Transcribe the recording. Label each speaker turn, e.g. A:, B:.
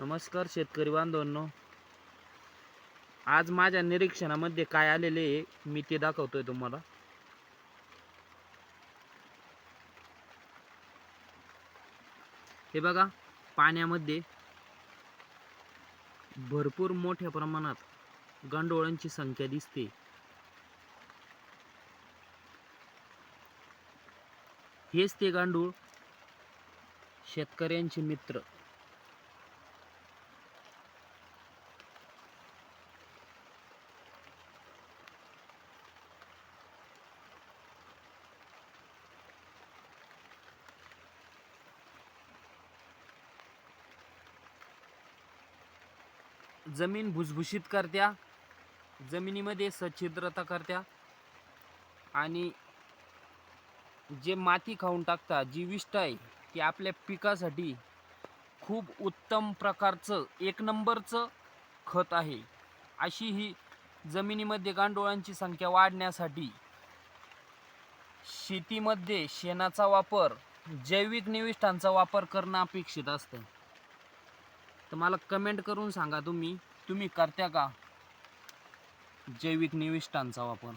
A: नमस्कार शेतकरी बांधवांनो. आज माझ्या निरीक्षणामध्ये काय आलेले आहे मी ते दाखवतोय तुम्हाला. हे बघा पाण्यामध्ये भरपूर मोठ्या प्रमाणात गांडोळांची संख्या दिसते. हेच ते गांडूळ शेतकऱ्यांचे मित्र. जमीन भुसभुशीत करत्या जमिनीमध्ये सच्छिद्रता करत्या आणि जे माती खाऊन टाकता जी विष्ट आहे ती आपल्या पिकासाठी खूप उत्तम प्रकारचं एक नंबरचं खत आहे. अशी ही जमिनीमध्ये गांडोळांची संख्या वाढण्यासाठी शेतीमध्ये शेणाचा वापर जैविक निविष्ठांचा वापर करणं अपेक्षित असतं. तर मला कमेंट करून सांगा तुम्ही. तुम्ही करत्या का? जैविक निविष्ठांचा वापर.